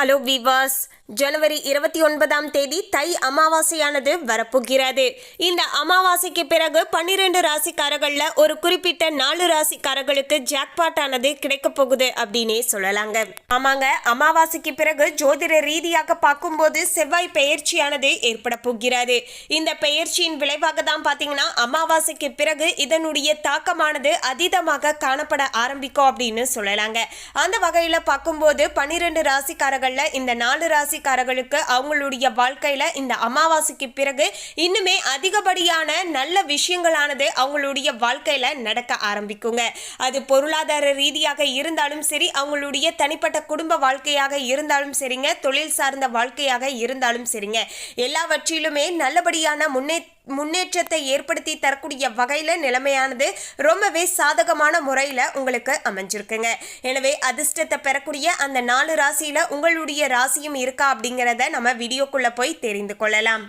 Hello விவாஸ் ஜனவரி இருபத்தி ஒன்பதாம் தேதி தை அமாவாசையானது வரப்போகிறது. இந்த அமாவாசைக்கு பிறகு பன்னிரெண்டு ராசிக்காரர்களில் ஒரு குறிப்பிட்ட நாலு ராசிக்காரர்களுக்கு ஜாக்பாட் ஆனது கிடைக்க போகுது அப்படின்னே சொல்லலாங்க. ஆமாங்க அமாவாசைக்கு பிறகு ஜோதிட ரீதியாக பார்க்கும்போது செவ்வாய் பெயர்ச்சியானது ஏற்பட போகிறது. இந்த பெயர்ச்சியின் விளைவாக தான் பார்த்தீங்கன்னா அமாவாசைக்கு பிறகு இதனுடைய தாக்கமானது அதீதமாக காணப்பட ஆரம்பிக்கும் அப்படின்னு சொல்லலாங்க. அந்த வகையில் பார்க்கும்போது பன்னிரெண்டு ராசிக்காரர்கள் ராசிக்காரர்கள்ல இந்த நாலு ராசிக்காரர்களுக்கு அவங்களுடைய வாழ்க்கையில இந்த அமாவாசைக்கு பிறகு இன்னுமே அதிகப்படியான நல்ல விஷயங்களானது அவங்களுடைய வாழ்க்கையில நடக்க ஆரம்பிக்குங்க. அது பொருளாதார ரீதியாக இருந்தாலும் சரி அவங்களுடைய தனிப்பட்ட குடும்ப வாழ்க்கையாக இருந்தாலும் சரிங்க தொழில் சார்ந்த வாழ்க்கையாக இருந்தாலும் சரிங்க. எல்லாவற்றிலுமே நல்லபடியான முன்னே முன்னேற்றத்தை ஏற்படுத்தி தரக்கூடிய வகையில் நிலைமையானது ரொம்பவே சாதகமான முறையில் உங்களுக்கு அமைஞ்சிருக்குங்க. எனவே அதிர்ஷ்டத்தை பெறக்கூடிய அந்த நாலு ராசியில் உங்களுடைய ராசியும் இருக்கா அப்படிங்கிறத நம்ம வீடியோக்குள்ளே போய் தெரிந்து கொள்ளலாம்.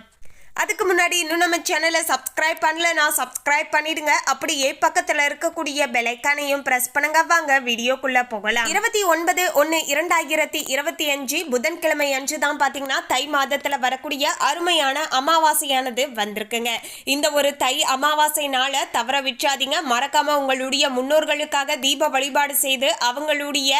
அதுக்கு முன்னாடி இன்னும் நம்ம சேனலை சப்ஸ்கிரைப் பண்ணலனா சப்ஸ்கிரைப் பண்ணிடுங்க. அப்படியே பக்கத்தில் இருக்கக்கூடிய பெலைக்கானையும் ப்ரெஸ் பண்ணுங்க. வாங்க வீடியோக்குள்ள போகலாம். இருபத்தி ஒன்பது ஒன்று இரண்டாயிரத்தி இருபத்தி அஞ்சு புதன்கிழமை அன்று தான் பார்த்தீங்கன்னா தை மாதத்தில் வரக்கூடிய அருமையான அமாவாசையானது வந்திருக்குங்க. இந்த ஒரு தை அமாவாசை நாளை தவற விற்றாதீங்க மறக்காம உங்களுடைய முன்னோர்களுக்காக தீப வழிபாடு செய்து அவங்களுடைய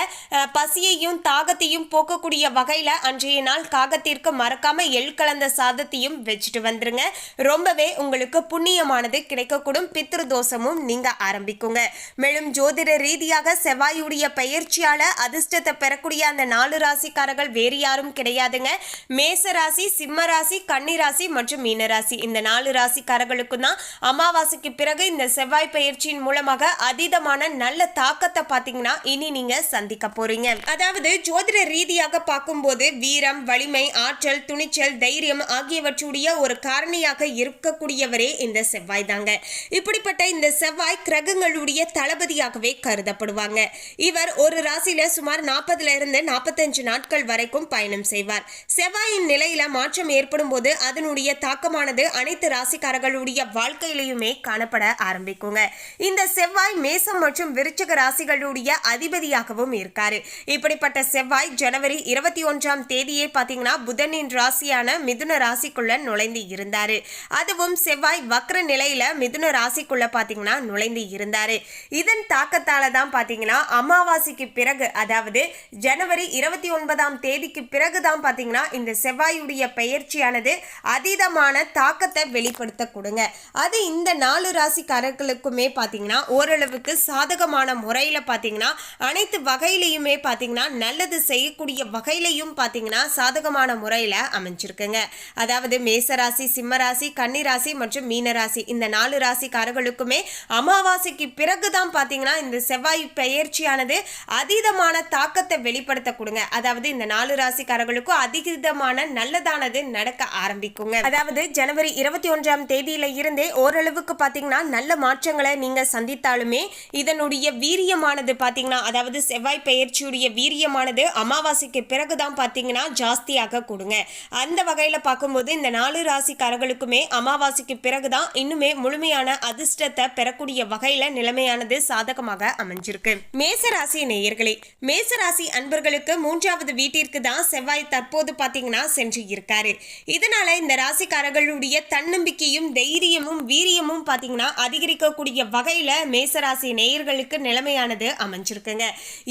பசியையும் தாகத்தையும் போக்கக்கூடிய வகையில் அன்றைய நாள் காகத்திற்கு மறக்காம எள் கலந்த சாதத்தையும் வச்சுட்டு வந்துருங்க. ரொம்பவே உங்களுக்கு புண்ணியமானது கிடைக்கக்கூடும். பித்ரு தோஷமும் நீங்க ஆரம்பிக்குங்க. மேலும் ஜோதிட ரீதியாக செவ்வாயுடைய பயிற்சியால அதிர்ஷ்டத்தை பெறக்கூடிய அந்த நாலு ராசிக்காரர்கள் வேறு யாரும் கிடையாதுங்க. மேச ராசி சிம்ம ராசி கன்னி ராசி மற்றும் மீன ராசி. இந்த நாலு ராசிக்காரர்களுக்கும் தான் அமாவாசைக்கு பிறகு இந்த செவ்வாய் பயிற்சியின் மூலமாக அதீதமான நல்ல தாக்கத்தை பார்த்தீங்கன்னா இனி நீங்க சந்திக்க போறீங்க. அதாவது ஜோதிட ரீதியாக பார்க்கும்போது வீரம் வலிமை ஆற்றல் துணிச்சல் தைரியம் ஆகியவற்றுடைய ஒரு ஒரு காரணியாக இருக்கக்கூடியவரே இந்த செவ்வாய் தாங்க. இப்படிப்பட்ட இந்த செவ்வாய் கிரகங்களுடைய தளபதியாகவே கருதப்படுவாங்க. இவர் ஒரு ராசியில சுமார் நாற்பதுல இருந்து நாற்பத்தஞ்சு நாட்கள் வரைக்கும் பயணம் செய்வார். செவ்வாயின் நிலையில மாற்றம் ஏற்படும் போது அதனுடைய தாக்கமானது அனைத்து ராசிக்காரர்களுடைய வாழ்க்கையிலையுமே காணப்பட ஆரம்பிக்குங்க. இந்த செவ்வாய் மேசம் மற்றும் விருச்சக ராசிகளுடைய அதிபதியாகவும் இருக்காரு. இப்படிப்பட்ட செவ்வாய் ஜனவரி இருபத்தி ஒன்றாம் தேதியே பார்த்தீங்கன்னா புதனின் ராசியான மிதுன ராசிக்குள்ள நுழைந்து இருந்தாரு. அதுவும் செவ்வாய் வக்ர நிலையில மிதுன ராசிக்குள்ள பாத்தீங்கன்னா நுழைந்து இருந்தாரு. இதன் தாக்கத்தால தான் பாத்தீங்கன்னா அமாவாசைக்கு பிறகு அதாவது ஜனவரி இருபத்தி ஒன்பதாம் தேதிக்கு பிறகு தான் பாத்தீங்கன்னா இந்த செவ்வாயுடைய பெயர்ச்சியானது அதீதமான தாக்கத்தை வெளிப்படுத்த கொடுங்க. அது இந்த நாலு ராசிக்காரர்களுக்குமே பாத்தீங்கன்னா ஓரளவுக்கு சாதகமான முறையில் பாத்தீங்கன்னா அனைத்து வகையிலையுமே பாத்தீங்கன்னா நல்லது செய்யக்கூடிய வகையிலையும் பாத்தீங்கன்னா சாதகமான முறையில் அமைஞ்சிருக்குங்க. அதாவது மேசராசி சிம்மராசி கன்னிராசி மற்றும் மீனராசி இந்த நாலு ராசிக்காரர்களுக்குமே அமாவாசைக்கு பிறகுதான் பார்த்தீங்கன்னா இந்த செவ்வாய் பெயர்ச்சியானது அதீதமான தாக்கத்தை வெளிப்படுத்த கொடுங்க. அதாவது இந்த நாலு ராசிக்காரர்களுக்கும் அதிகமான நல்லதானது நடக்க ஆரம்பிக்குங்க. அதாவது ஜனவரி இருபத்தி ஒன்றாம் தேதியில இருந்தே ஓரளவுக்கு பார்த்தீங்கன்னா நல்ல மாற்றங்களை நீங்க சந்தித்தாலுமே இதனுடைய வீரியமானது பார்த்தீங்கன்னா அதாவது செவ்வாய் பெயர்ச்சியுடைய வீரியமானது அமாவாசைக்கு பிறகுதான் பார்த்தீங்கன்னா ஜாஸ்தியாக கொடுங்க. அந்த வகையில் பார்க்கும்போது இந்த நாலு ராசி ராசிக்காரர்களுக்குமே அமாவாசைக்கு பிறகுதான் இன்னுமே முழுமையான அதிர்ஷ்டத்தை பெறக்கூடிய வகையில நிலைமையானது சாதகமாக அமைஞ்சிருக்கு. மேச ராசி நேயர்களே மேசராசி அன்பர்களுக்கு மூன்றாவது வீட்டிற்கு தான் செவ்வாய் தற்போது பாத்தீங்கன்னா சென்று இருக்காரு. இதனால இந்த ராசிக்காரர்களுடைய தன்னம்பிக்கையும் தைரியமும் வீரியமும் பாத்தீங்கன்னா அதிகரிக்கக்கூடிய வகையில மேசராசி நேயர்களுக்கு நிலைமையானது அமைஞ்சிருக்குங்க.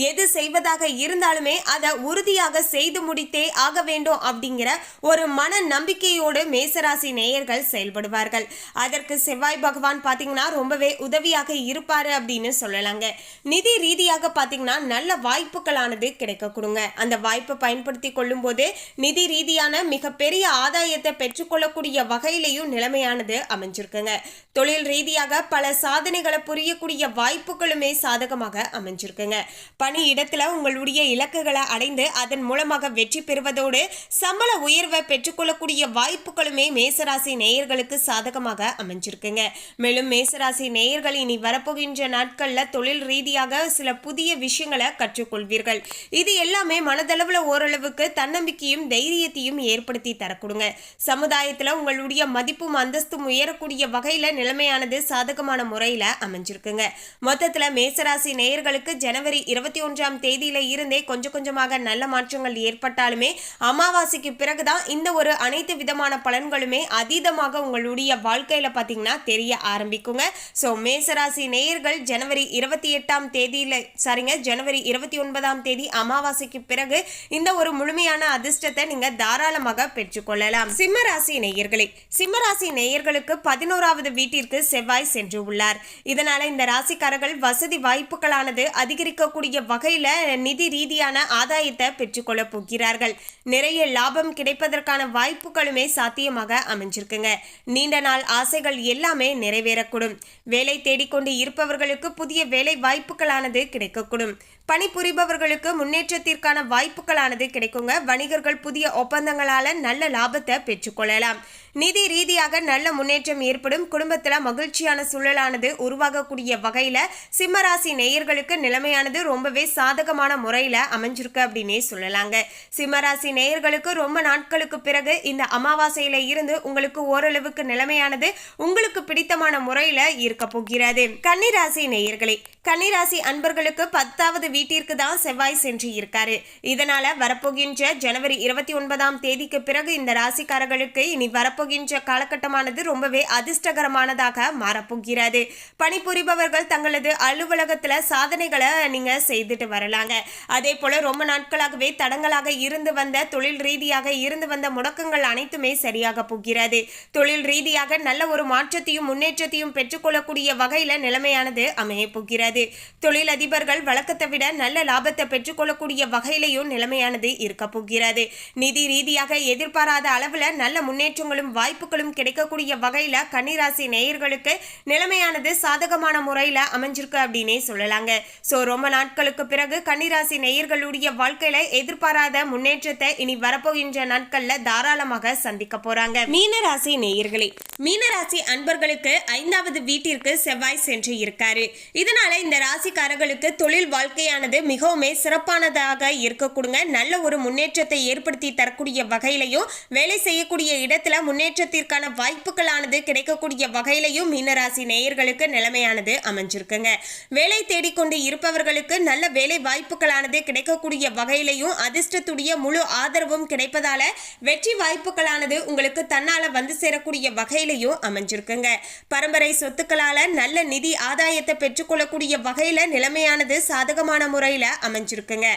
எது செய்வதாக இருந்தாலுமே அதை உறுதியாக செய்து முடித்தே ஆக வேண்டும் அப்படிங்கிற ஒரு மன நம்பிக்கையோடு மேச மேசராசி நேயர்கள் செயல்படுவார்கள். அதற்கு செவ்வாய் பகவான் பார்த்தீங்கன்னா ரொம்பவே உதவியாக இருப்பாரு அப்படின்னு சொல்லலாங்க. நிதி ரீதியாக பார்த்தீங்கன்னா நல்ல வாய்ப்புகளானது கிடைக்க கொடுங்க அந்த வாய்ப்பை பயன்படுத்தி கொள்ளும் போது நிதி ரீதியான மிகப்பெரிய ஆதாயத்தை பெற்றுக்கொள்ளக்கூடிய வகையிலையும் நிலைமையானது அமைஞ்சிருக்குங்க. தொழில் ரீதியாக பல சாதனைகளை புரியக்கூடிய வாய்ப்புகளுமே சாதகமாக அமைஞ்சிருக்குங்க. பணி இடத்துல உங்களுடைய இலக்குகளை அடைந்து அதன் மூலமாக வெற்றி பெறுவதோடு சம்பள உயர்வை பெற்றுக்கொள்ளக்கூடிய வாய்ப்புகளுமே மேசராசி நேயர்களுக்கு சாதகமாக அமைஞ்சிருக்குங்க. மேலும் மேசராசி நேயர்கள் இனி வரப்போகின்ற நாட்கள்ல தொழில் ரீதியாக சில புதிய விஷயங்களை கற்றுக்கொள்வீர்கள். இது எல்லாமே மனதளவுல ஓரளவுக்கு தன்னம்பிக்கையும் தைரியத்தையும் ஏற்படுத்தி தரக்கூடுங்க. சமுதாயத்துல உங்களுடைய மதிப்பும் அந்தஸ்தும் உயரக்கூடிய வகையில நிலைமையானது சாதகமான முறையில அமைஞ்சிருக்குங்க. மொத்தத்துல மேசராசி நேயர்களுக்கு ஜனவரி இருபத்தி ஒன்றாம் தேதியில இருந்தே கொஞ்சம் கொஞ்சமாக நல்ல மாற்றங்கள் ஏற்பட்டாலுமே அமாவாசைக்கு பிறகுதான் இந்த ஒரு அனைத்து விதமான பலன்கள் பலன்களுமே அதீதமாக உங்களுடைய வாழ்க்கையில் பார்த்தீங்கன்னா தெரிய ஆரம்பிக்குங்க. ஸோ மேசராசி நேயர்கள் ஜனவரி இருபத்தி எட்டாம் தேதியில் சரிங்க ஜனவரி இருபத்தி ஒன்பதாம் தேதி அமாவாசைக்கு பிறகு இந்த ஒரு முழுமையான அதிர்ஷ்டத்தை நீங்கள் தாராளமாக பெற்றுக்கொள்ளலாம். சிம்மராசி நேயர்களே சிம்மராசி நேயர்களுக்கு பதினோராவது வீட்டிற்கு செவ்வாய் சென்று உள்ளார். இதனால் இந்த ராசிக்காரர்கள் வசதி வாய்ப்புகளானது அதிகரிக்கக்கூடிய வகையில் நிதி ரீதியான ஆதாயத்தை பெற்றுக்கொள்ள போகிறார்கள். நிறைய லாபம் கிடைப்பதற்கான வாய்ப்புகளுமே சாத்தியமாக அமைஞ்சிருக்குங்க. நீண்ட நாள் ஆசைகள் எல்லாமே நிறைவேறக்கூடும். வேலை தேடிக்கொண்டு இருப்பவர்களுக்கு புதிய வேலை வாய்ப்புகளானது கிடைக்கக்கூடும். பணிபுரிபவர்களுக்கு முன்னேற்றத்திற்கான வாய்ப்புகளானது கிடைக்குங்க. வணிகர்கள் புதிய ஒப்பந்தங்களால நல்ல லாபத்தை பெற்றுக்கொள்ளலாம் நிதி ரீதியாக நல்ல முன்னேற்றம் ஏற்படும். குடும்பத்துல மகிழ்ச்சியான சூழலானது உருவாகக்கூடிய வகையில சிம்மராசி நேயர்களுக்கு நிலைமையானது ரொம்பவே சாதகமான முறையில அமைஞ்சிருக்கு அப்படின்னே சொல்லலாங்க. சிம்மராசி நேயர்களுக்கு ரொம்ப நாட்களுக்கு பிறகு இந்த அமாவாசையில இருந்து உங்களுக்கு ஓரளவுக்கு நிலைமையானது உங்களுக்கு பிடித்தமான முறையில இருக்க போகிறது. கன்னிராசி நேயர்களே கன்னிராசி அன்பர்களுக்கு பத்தாவது வீட்டிற்கு தான் செவ்வாய் சென்று இருக்காரு. இதனால வரப்போகின்ற ஜனவரி இருபத்தி ஒன்பதாம் தேதிக்கு பிறகு இந்த ராசிக்காரர்களுக்கு இனி வரப்போகின்ற காலகட்டமானது ரொம்பவே அதிர்ஷ்டகரமானதாக மாறப்போகிறது. பணிபுரிபவர்கள் தங்களது அலுவலகத்துல சாதனைகளை நீங்க செய்துட்டு வரலாங்க. அதே போல ரொம்ப நாட்களாகவே தடங்களாக இருந்து வந்த தொழில் ரீதியாக இருந்து வந்த முடக்கங்கள் அனைத்துமே சரியாக போகிறது. தொழில் ரீதியாக நல்ல ஒரு மாற்றத்தையும் முன்னேற்றத்தையும் பெற்றுக்கொள்ளக்கூடிய வகையில் நிலைமையானது அமைய போகிறது. தொழில் அதிபர்கள் வழக்கத்தை விட நல்ல லாபத்தை பெற்றுக்கொள்ளக்கூடிய வகையிலையும் நிலைமையானது இருக்க போகிறது. நிதி ரீதியாக எதிர்பாராத அளவுல நல்ல முன்னேற்றங்களும் வாய்ப்புகளும் கிடைக்கக்கூடிய வகையில கன்னிராசி நேயர்களுக்கு நிலைமையானது சாதகமான முறையில அமைஞ்சிருக்கு அப்படின்னே சொல்லலாங்க. சோ ரொம்ப நாட்களுக்கு பிறகு கன்னிராசி நேயர்களுடைய வாழ்க்கையில எதிர்பாராத முன்னேற்றத்தை இனி வரப்போகின்ற நாட்கள்ல தாராளமாக சந்திக்க போறாங்க மீனராசி நேயர்களே மீனராசி அன்பர்களுக்கு ஐந்தாவது வீட்டிற்கு செவ்வாய் சென்று இருக்காரு. இதனால இந்த ராசிக்காரர்களுக்கு தொழில் வாழ்க்கையானது மிகவும் சிறப்பானதாக இருக்கக்கூடுங்க. நல்ல ஒரு முன்னேற்றத்தை ஏற்படுத்தி தரக்கூடிய வகையிலையும் வேலை செய்யக்கூடிய இடத்துல முன்னேற்றத்திற்கான வாய்ப்புகளானது கிடைக்கக்கூடிய வகையிலையும் மீனராசி நேயர்களுக்கு நிலைமையானது அமைஞ்சிருக்குங்க. வேலை தேடிக்கொண்டு இருப்பவர்களுக்கு நல்ல வேலை வாய்ப்புகளானது கிடைக்கக்கூடிய வகையிலையும் அதிர்ஷ்டத்துடைய முழு ஆதரவும் கிடைப்பதால வெற்றி வாய்ப்புகளானது உங்களுக்கு தன்னால வந்து சேரக்கூடிய வகையிலையும் அமைஞ்சிருக்குங்க. பரம்பரை சொத்துக்களால நல்ல நிதி ஆதாயத்தை பெற்றுக்கொள்ளக்கூடிய வகையில நிலைமையானது சாதகமான முறையில அமைஞ்சிருக்குங்க.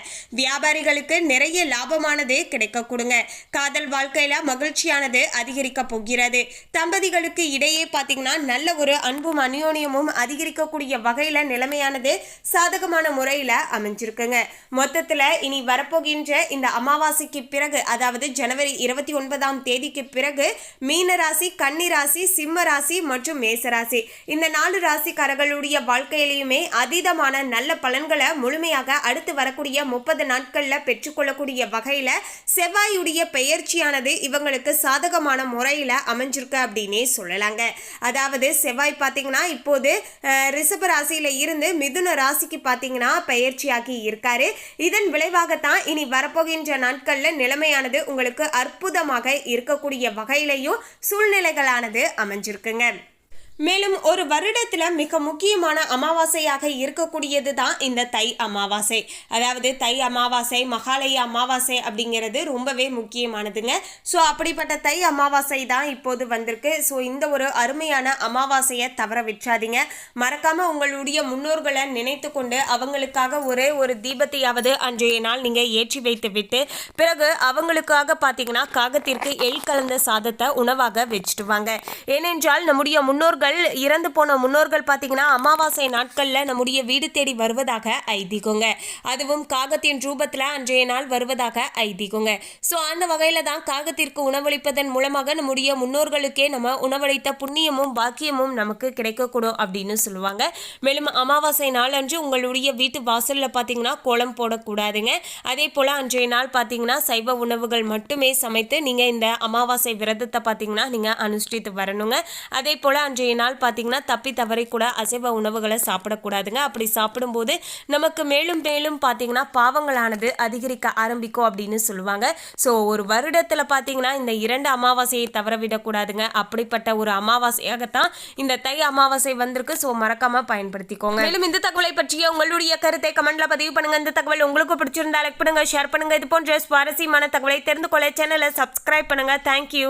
வியாபாரிகளுக்கு நிறைய லாபமானது கிடைக்க கொடுங்க காதல் வாழ்க்கையில மகிழ்ச்சியானது அதிகரிக்க போகிறது. தம்பதிகளுக்கு இடையே பாத்தீங்கன்னா நல்ல ஒரு அன்பும் அநியோனியமும் அதிகரிக்கக்கூடிய வகையில நிலைமையானது சாதகமான முறையில அமைஞ்சிருக்குங்க. மொத்தத்துல இனி வரப்போகின்ற இந்த அமாவாசைக்கு பிறகு அதாவது ஜனவரி இருபத்தி ஒன்பதாம் தேதிக்கு பிறகு மீன ராசி கன்னி ராசி சிம்ம ராசி மற்றும் மேசராசி. இந்த நாலு ராசிக்காரர்களுடைய வாழ்க்கையிலையுமே அதீதமான நல்ல பலன்களை முழுமையாக அடுத்து வரக்கூடிய முப்பது நாட்களில் பெற்றுக்கொள்ளக்கூடிய வகையில செவ்வாயுடைய பெயர்ச்சியானது இவங்களுக்கு சாதகமான முறையில் அமைஞ்சிருக்கு அப்படின்னே சொல்லலாங்க. அதாவது செவ்வாய் பார்த்தீங்கன்னா இப்போது அஹ், ரிஷப ராசியில இருந்து மிதுன ராசிக்கு பார்த்தீங்கன்னா பயிற்சியாகி இருக்காரு. இதன் விளைவாகத்தான் இனி வரப்போகின்ற நாட்கள்ல நிலைமையானது உங்களுக்கு அற்புதமாக இருக்கக்கூடிய வகையிலையும் சூழ்நிலைகளானது அமைஞ்சிருக்குங்க. மேலும் ஒரு வருடத்தில் மிக முக்கியமான அமாவாசையாக இருக்கக்கூடியது தான் இந்த தை அமாவாசை. அதாவது தை அமாவாசை மகாலய அமாவாசை அப்படிங்கிறது ரொம்பவே முக்கியமானதுங்க. ஸோ அப்படிப்பட்ட தை அமாவாசை தான் இப்போது வந்திருக்கு. ஸோ இந்த ஒரு அருமையான அமாவாசையை தவற விற்றாதீங்க மறக்காமல் உங்களுடைய முன்னோர்களை நினைத்து கொண்டு அவங்களுக்காக ஒரே ஒரு தீபத்தையாவது அன்றைய நாள் நீங்கள் ஏற்றி வைத்து விட்டு பிறகு அவங்களுக்காக பார்த்தீங்கன்னா காகத்திற்கு எள் கலந்த சாதத்தை உணவாக வச்சுட்டு வாங்க. ஏனென்றால் நம்முடைய முன்னோர்கள் முன்னோர்கள் இறந்து போன முன்னோர்கள் பார்த்தீங்கன்னா அமாவாசை நாட்களில் நம்முடைய வீடு தேடி வருவதாக ஐதீகங்க. அதுவும் காகத்தின் ரூபத்தில் அன்றைய நாள் வருவதாக ஐதீகங்க. ஸோ அந்த வகையில் தான் காகத்திற்கு உணவளிப்பதன் மூலமாக நம்முடைய முன்னோர்களுக்கே நம்ம உணவளித்த புண்ணியமும் பாக்கியமும் நமக்கு கிடைக்கக்கூடும் அப்படின்னு சொல்லுவாங்க. மேலும் அமாவாசை நாள் அன்று உங்களுடைய வீட்டு வாசலில் பார்த்தீங்கன்னா கோலம் போடக்கூடாதுங்க. அதே போல் அன்றைய நாள் பார்த்தீங்கன்னா சைவ உணவுகள் மட்டுமே சமைத்து நீங்கள் இந்த அமாவாசை விரதத்தை பார்த்தீங்கன்னா நீங்கள் அனுஷ்டித்து வரணுங்க. அதே போல் அன்றைய நாள் பார்த்தீங்கன்னா தப்பி தவறி கூட அசைவ உணவுகளை சாப்பிடக்கூடாதுங்க. அப்படி சாப்பிடும்போது நமக்கு மேலும் மேலும் பார்த்தீங்கன்னா பாவங்களானது அதிகரிக்க ஆரம்பிக்கும் அப்படின்னு சொல்லுவாங்க. ஸோ ஒரு வருடத்தில் பார்த்தீங்கன்னா இந்த இரண்டு அமாவாசையை தவற விடக்கூடாதுங்க. அப்படிப்பட்ட ஒரு அமாவாசையாகத்தான் இந்த தை அமாவாசை வந்திருக்கு. ஸோ மறக்காம பயன்படுத்திக்கோங்க. மேலும் இந்த தகவலை பற்றிய உங்களுடைய கருத்தை கமெண்ட்ல பதிவு பண்ணுங்க. இந்த தகவல் உங்களுக்கு பிடிச்சிருந்தா லைக் பண்ணுங்க ஷேர் பண்ணுங்க. இது போன்ற சுவாரஸ்யமான தகவலை தெரிந்து கொள்ள சேனலை சப்ஸ்கிரைப் பண்ணுங்க. தேங்க்யூ